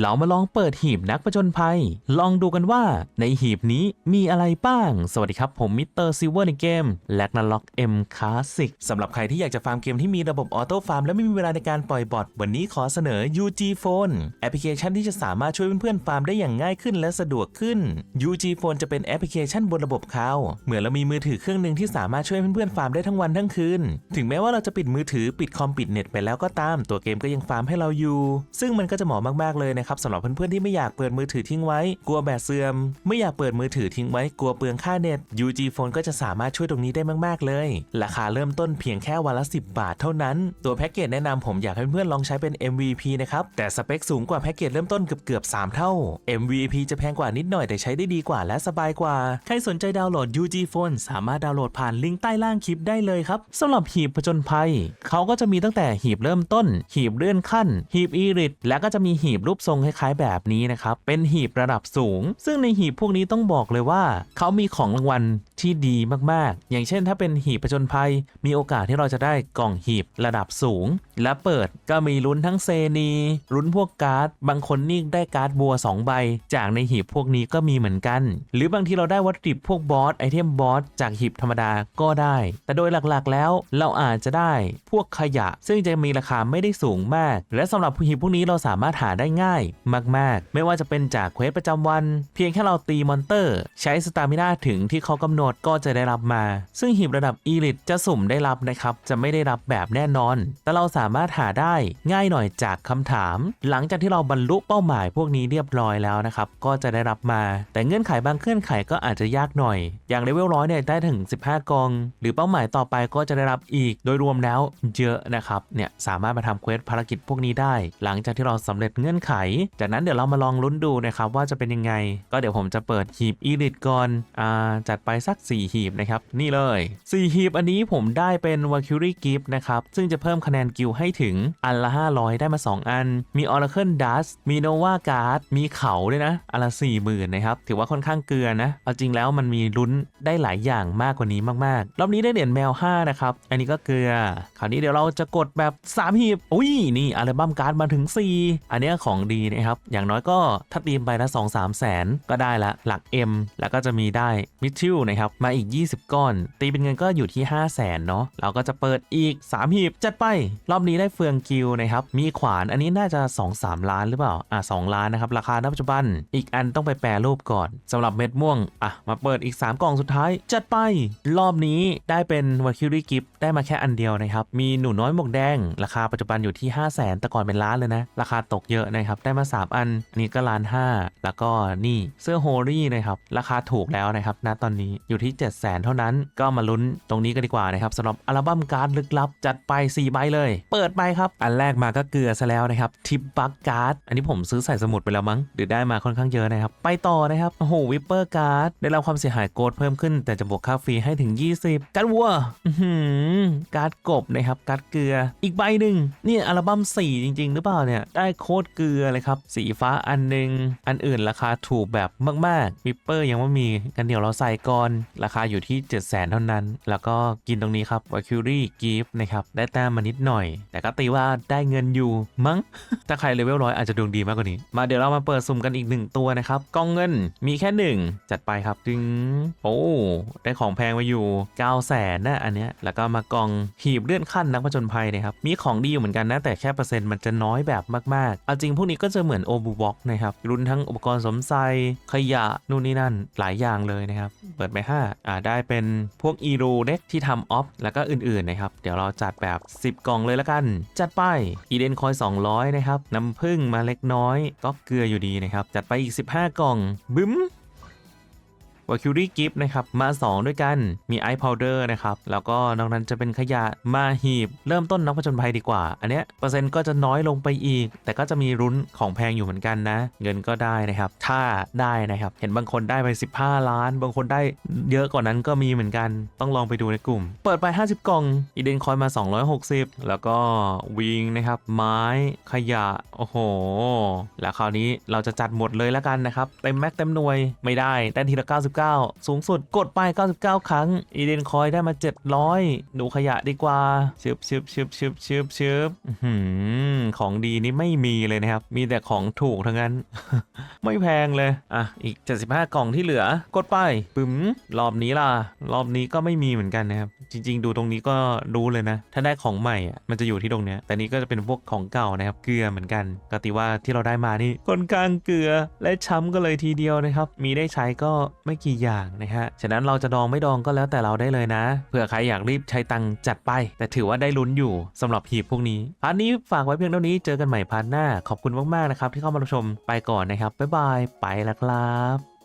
เรามาลองเปิดหีบนักประจนภัย ลองดูกันว่าในหีบนี้มีอะไรบ้าง สวัสดีครับ ผมมิสเตอร์ซิลเวอร์ในเกมแลกนาล็อกเอ็มคลาสสิกสำหรับใครที่อยากจะฟาร์มเกมที่มีระบบออโต้ฟาร์มและไม่มีเวลาในการปล่อยบอทวันนี้ขอเสนอ UG Phone แอปพลิเคชันที่จะสามารถช่วยเพื่อนๆฟาร์มได้อย่างง่ายขึ้นและสะดวกขึ้น UG Phone จะเป็นแอปพลิเคชันบนระบบเขาเหมือนเรามีมือถือเครื่องหนึ่งที่สามารถช่วยเพื่อนๆฟาร์มได้ทั้งวันทั้งคืนถึงแม้ว่าเราจะปิดมือถือปิดคอมปิดเน็ตไปแล้วก็ตามตัวเกมก็ยังฟาร์มให้เราอยู่ ซึ่งมันก็จะเหมาะมากๆเลยนะครับสำหรับเพื่อนๆที่ไม่อยากเปิดมือถือทิ้งไว้ กลัวแบตเสื่อม ไม่อยากเปิดมือถือทิ้งไว้ กลัวเปลืองค่าเน็ต UG Phone ก็จะสามารถช่วยตรงนี้ได้มากๆ เลย ราคาเริ่มต้นเพียงแค่วันละ 10 บาทเท่านั้น ตัวแพ็กเกจแนะนำผมอยากให้เพื่อนๆลองใช้เป็น MVP นะครับ แต่สเปคสูงกว่าแพ็กเกจเริ่มต้นเกือบเกือบ3เท่า MVP จะแพงกว่านิดหน่อยแต่ใช้ได้ดีกว่าและสบายกว่า ใครสนใจดาวน์โหลด UG Phone สามารถดาวน์โหลดผ่านลิงก์ใต้ล่างคลิปได้เลยครับสำหรับหีบผจญภัย เขาก็จะมีตั้งแต่หีบเริ่มต้น หีบเลื่อนขั้น หีบอีริทและก็จะมีหีบรูปทรงคล้ายๆแบบนี้นะครับ เป็นหีบระดับสูง ซึ่งในหีบพวกนี้ต้องบอกเลยว่า เขามีของรางวัล ที่ดีมากๆ อย่างเช่นถ้าเป็นหีบผจญภัย มีโอกาสที่เราจะได้กล่องหีบระดับสูง และเปิดก็มีลุ้นทั้งเซนีลุ้นพวกการ์ด บางคนนี่ได้การ์ดบัว 2 ใบ จากในหีบพวกนี้ก็มีเหมือนกัน หรือบางทีเราได้วัตถุดิบพวกบอสไอเทมบอสจากหีบธรรมดาก็ได้ แต่โดยหลักๆแล้วเราอาจจะได้พวกขยะ ซึ่งจะมีราคาไม่ได้สูงมาก และสำหรับหีบพวกนี้เราสามารถหาได้ง่ายมาก ๆ ไม่ว่าจะเป็นจากเควสประจำวัน เพียงแค่เราตีมอนเตอร์ ใช้สตามินาถึงที่เขากำหนดก็จะได้รับมา ซึ่งหีบระดับอีลิทจะสุ่มได้รับนะครับ จะไม่ได้รับแบบแน่นอน แต่เราสามารถหาได้ง่ายหน่อยจากคำถาม หลังจากที่เราบรรลุเป้าหมายพวกนี้เรียบร้อยแล้วนะครับ ก็จะได้รับมา แต่เงื่อนไขบางเงื่อนไขก็อาจจะยากหน่อย อย่างเลเวลร้อยเนี่ยได้ถึง 15 กอง หรือเป้าหมายต่อไปก็จะได้รับอีก โดยรวมแล้วเยอะนะครับ เนี่ยสามารถมาทำเควสภารกิจพวกนี้ได้ หลังจากที่เราสำเร็จเงื่อนไข จากนั้นเดี๋ยวเรามาลองลุ้นดูนะครับว่าจะเป็นยังไง ก็เดี๋ยวผมจะเปิดหีบอีลิทก่อนอ่าจัดไปสัก4 หีบนะครับ นี่เลย 4 หีบอันนี้ผมได้เป็น Valkyrie Gift นะครับ ซึ่งจะเพิ่มคะแนนกิลให้ถึงอันละ 500 ได้มา 2 อัน มี Oracle Dust มี Nova Card มีเขาด้วยนะ อันละ40,000นะครับ ถือว่าค่อนข้างเกลือนะ เอาจริงแล้วมันมีลุ้นได้หลายอย่างมากกว่านี้มากๆ รอบนี้ได้เหรียญแมว 5 นะครับ อันนี้ก็เกลือ คราวนี้เดี๋ยวเราจะกดแบบ 3 หีบ อุ้ย นี่อัลบั้มการ์ดมาถึง 4 อันนี้ของดีนะครับ อย่างน้อยก็ถ้าตีมไปละ2 3แสนก็ได้ละ หลัก M แล้วก็จะมีได้มิทิลนะครับมาอีก 20 ก้อน ตีเป็นเงินก็อยู่ที่ 5 0 0แสนเนาะเราก็จะเปิดอีก 3 หีบ จัดไป รอบนี้ได้เฟืองกิลนะครับ มีขวานอันนี้น่าจะ 2-3 ล้านหรือเปล่า อะ 2 ล้านนะครับ ราคาณปัจจุบัน อีกอันต้องไปแปรรูปก่อนสำหรับเม็ดม่วง อะ มาเปิดอีก 3 กล่องสุดท้าย จัดไป รอบนี้ได้เป็นวาคิริกิฟได้มาแค่อันเดียวนะครับ มีหนูน้อยหมวกแดง ราคาปัจจุบันอยู่ที่ 5 0 0แสนแต่ก่อนเป็นล้านเลยนะ ราคาตกเยอะนะครับ ได้มา 3 อัน อันนี้ก็ล้านห้าแล้วก็นี่เสื้อโฮลี่นะครับ ราคาถูกแล้วนะครับ ณ ตอนนี้อยู่ที่ 7 0 0แสนเท่านั้น ก็มาลุ้นตรงนี้กันดีกว่านะครับสำหรับอัลบั้มการ์ดลึกลับ จัดไป 4 ใบเลย เปิดไปครับ อันแรกมาก็เกลือซะแล้วนะครับทิปบักการ์ดอันนี้ผมซื้อใส่สมุดไปแล้วมั้งหรือได้มาค่อนข้างเยอะนะครับไปต่อนะครับโอ้โหวิปเปอร์การ์ดได้รับความเสียหายโกดเพิ่มขึ้น แต่จะบวกค่าฟรีให้ถึง 20 การ์ดวัวการ์ดกบนะครับการ์ดเกลือ อีกใบหนึ่งนี่อัลบั้ม 4 จริง ๆ หรือเปล่าเนี่ยได้โคตรเกลือเลยครับสีฟ้าอันหนึ่งอันอื่นราคาถูกแบบมากๆวิปเปอร์ยังไม่มีกันเดี๋ยวเราใส่ก่อนราคาอยู่ที่7 0 0 0 0 0เท่านั้น แล้วก็กินตรงนี้ครับ v a c u r y Gift นะครับ ได้แต้มมานิดหน่อย แต่ก็ตีว่าได้เงินอยู่มั้ง ถ้าใครเลเวลร้อยอาจจะดวงดีมากกว่านี้ มาเดี๋ยวเรามาเปิดสุ่มกันอีกหนึ่งตัวนะครับกองเงินมีแค่หนึ่งจัดไปครับดึง โอ้ได้ของแพงมาอยู่ 9 0 0แสนนะอันเนี้ยแล้วก็มากองหีบเลื่อนขั้นนักผจญภัยนะครับมีของดีอยู่เหมือนกันนะแต่แค่เปอร์เซ็นต์มันจะน้อยแบบมากๆเอาจริงพวกนี้ก็จะเหมือนโอบูบ็อกนะครับรุ่นทั้งอุปกรณ์สมใส่ขยะนู่นนี่นั่นหลายอย่างเลยนะครับเปิดไป5อ่าได้เป็นพวกอีรูเด็กที่ทำออฟแล้วก็อื่นๆนะครับ เดี๋ยวเราจัดแบบ 10 กล่องเลยละกัน จัดไปอีเดนคอย 200 นะครับ น้ำผึ้งมาเล็กน้อย ก็เกลืออยู่ดีนะครับ จัดไปอีก 15 กล่อง บึ้ม วาคิวรี่กิฟนะครับมา 2 ด้วยกันมีไอพาวเดอร์นะครับ แล้วก็นอกนั้นจะเป็นขยะมาหีบ เริ่มต้นนักผจญภัยดีกว่า อันเนี้ยเปอร์เซ็นต์ก็จะน้อยลงไปอีก แต่ก็จะมีรุ้นของแพงอยู่เหมือนกันนะ เงินก็ได้นะครับ ถ้าได้นะครับ เห็นบางคนได้ไป 15 ล้าน บางคนได้เยอะกว่านั้นก็มีเหมือนกัน ต้องลองไปดูในกลุ่ม เปิดไป 50 กล่องอีเดนคอยมา 260 แล้วก็วิงนะครับไม้ขยะโอ้โห แล้วคราวนี้เราจะจัดหมดเลยแล้วกันนะครับเต็มแม็กเต็มหน่วยไม่ได้ได้ทีละ99 99 สูงสุดกดไป 99 ครั้ง อีเดนคอยได้มา 700ดูขยะดีกว่าชึบชึบชึบชึบชึบชึบของดีนี่ไม่มีเลยนะครับ มีแต่ของถูกทั้งนั้น ไม่แพงเลย อะ อีก 75 กล่องที่เหลือ กดไปปึ๋มรอบนี้ล่ะ รอบนี้ก็ไม่มีเหมือนกันนะครับ จริง ๆ ดูตรงนี้ก็รู้เลยนะ ถ้าได้ของใหม่อะมันจะอยู่ที่ตรงเนี้ย แต่นี้ก็จะเป็นพวกของเก่านะครับ เกลือเหมือนกันกติว่าที่เราได้มานี่ค่อนข้างเกลือและช้ำก็เลยทีเดียวนะครับ มีได้ใช้ก็ไม่กี่อย่างนะฮะ ฉะนั้นเราจะดองไม่ดองก็แล้วแต่เราได้เลยนะ เผื่อใครอยากรีบใช้ตังค์จัดไป แต่ถือว่าได้ลุ้นอยู่สำหรับหีบพวกนี้พาร์ทนี้ฝากไว้เพียงเท่านี้ เจอกันใหม่พาร์ทหน้า ขอบคุณมากๆนะครับที่เข้ามารับชม ไปก่อนนะครับ บ๊ายบาย ไปแล้วครับ